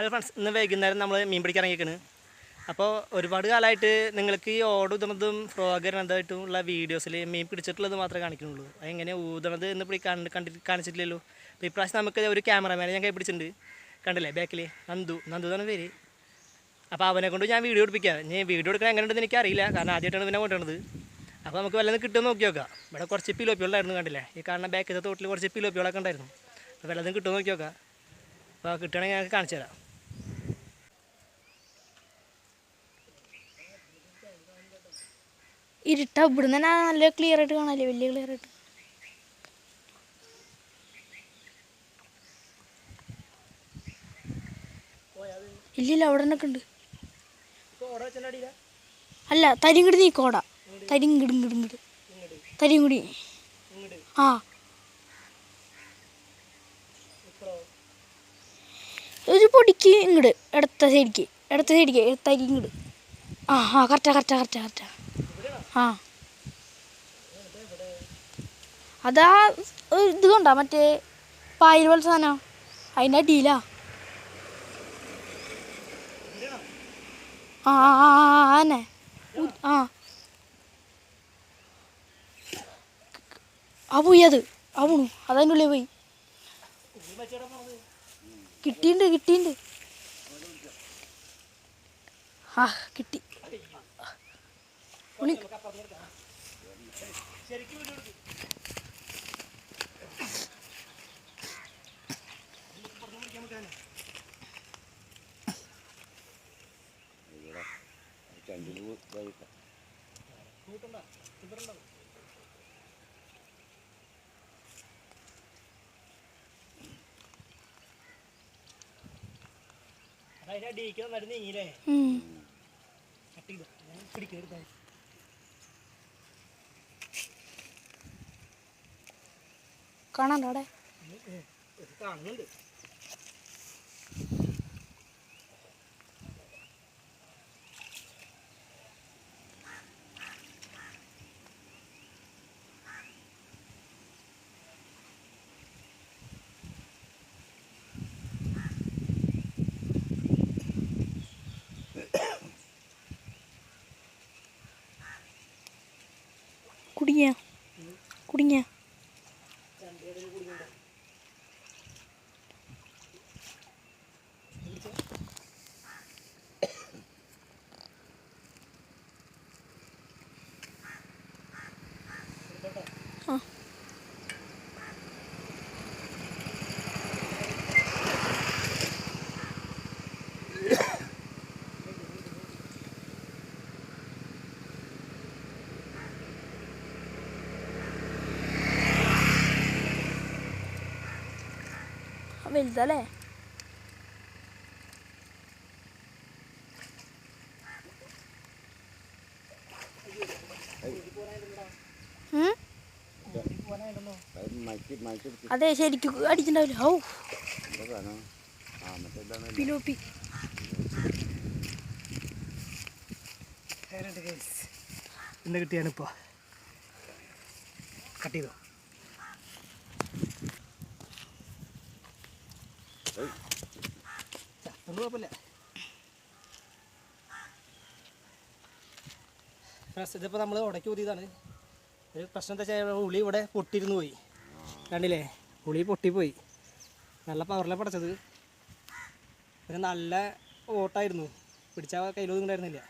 Hello friends ഇന്ന് വൈകുന്നേരം നമ്മൾ മീൻ പിടിക്കാൻ ഇറങ്ങിയേക്കാണ്. അപ്പോൾ ഒരുപാട് കാലമായിട്ട് നിങ്ങൾക്ക് ഈ ഓട് ഊതുന്നതും ഫ്രോഗ് ഉള്ള വീഡിയോസിൽ മീൻ പിടിച്ചിട്ടുള്ളത് മാത്രമേ കാണിക്കുന്നുള്ളൂ. അതെങ്ങനെ ഊതുന്നത് എന്ന് പിടി കണ്ട് കണ്ടിട്ട് കാണിച്ചിട്ടില്ലല്ലോ അപ്പോൾ ഇപ്രാവശ്യം നമുക്ക് ഒരു ക്യാമറമാനെ ഞാൻ കൈ പിടിച്ചിട്ടുണ്ട് കണ്ടില്ലേ ബാക്കിൽ നന്ദു. നന്ദു എന്നാണ് പേര്. അപ്പോൾ അവനെ കൊണ്ട് ഞാൻ വീഡിയോ എടുപ്പിക്കാം. ഞാൻ വീഡിയോ എടുക്കാൻ എങ്ങനെയുണ്ടെന്ന് എനിക്കറിയില്ല കാരണം ആദ്യമായിട്ടാണ് പിന്നെ കൊണ്ടുവന്നത് അപ്പോൾ നമുക്ക് വല്ലതും കിട്ടുമെന്ന് നോക്കി നോക്കാം. ഇവിടെ കുറച്ച് പിലോപ്പികളുണ്ടായിരുന്നു കണ്ടില്ലേ? ഈ കാണുന്ന ബാക്കിലത്തെ തോട്ടിൽ കുറച്ച് പിലോപ്പികളൊക്കെ ഉണ്ടായിരുന്നു. അപ്പോൾ വല്ലതും കിട്ടുമെന്ന് നോക്കി നോക്കാം. അപ്പോൾ കിട്ടുകയാണെങ്കിൽ ഞങ്ങൾക്ക് കാണിച്ചു തരാം ഇരുട്ട. ഇവിടുന്ന് തന്നെ നല്ല ക്ലിയർ ആയിട്ട് കാണാല്ലേ? വലിയ ക്ലിയർ ആയിട്ട്. ഇല്ലില്ല അവിടെ തന്നെ ഉണ്ട്. അല്ല തരിങ്ങട് നീക്കോട കോട ഇങ്ങട് ഇങ്ങട് തരിങ്ങടി ആ. ഒരു പൊടിക്ക് ഇങ്ങട് ഇടത്ത സൈഡിക്ക് ഇടത്ത സൈഡിക്ക് തരിങ്ങട് ആ ആ കറക്റ്റാ കറക്റ്റാ കറക്റ്റാ കറക്റ്റാ ആ. അതാ ഇത് കൊണ്ടാ മറ്റേ പായൽ പോലെ സാധനം അതിന്റെ അടിയിലാ. ആ ആ ആ ആ, ആ തന്നെ ആ. ആ പോയി അത്. ആ പോണു. അതതിന്റെ ഉള്ളിൽ പോയി. കിട്ടിയിട്ടുണ്ട് കിട്ടിയിട്ടുണ്ട് ആ കിട്ടി. അതിന്റെ അടിയിലേക്ക് നന്നായിട്ട് നീങ്ങിയില്ലേ ഉം. കട്ട് കാണാണ്ടോ അവിടെ കാണുന്നുണ്ട് കുടുങ്ങിയ കുടുങ്ങിയ വലുതല്ലേ? അതെ ശരിക്കും അടിച്ചിണ്ടാവില്ല ഔ. പിലോപ്പി. ഇന്ന് കിട്ടിയാണ് ഇപ്പോൾ കട്ട് ചെയ്തോ? കുഴപ്പമില്ല. ഫ്രണ്ട്സ് ഇതിപ്പോൾ നമ്മൾ ഉടക്കി ഊതിയതാണ്. ഒരു പ്രശ്നം എന്താ വെച്ചാൽ ഉളി ഇവിടെ പൊട്ടിയിരുന്നു പോയി. കണ്ടില്ലേ? ഉളി പൊട്ടിപ്പോയി. നല്ല പവറിലാണ് പടച്ചത്. പിന്നെ നല്ല ഓട്ടായിരുന്നു. പിടിച്ചാൽ കയ്യിലൊന്നും ഉണ്ടായിരുന്നില്ല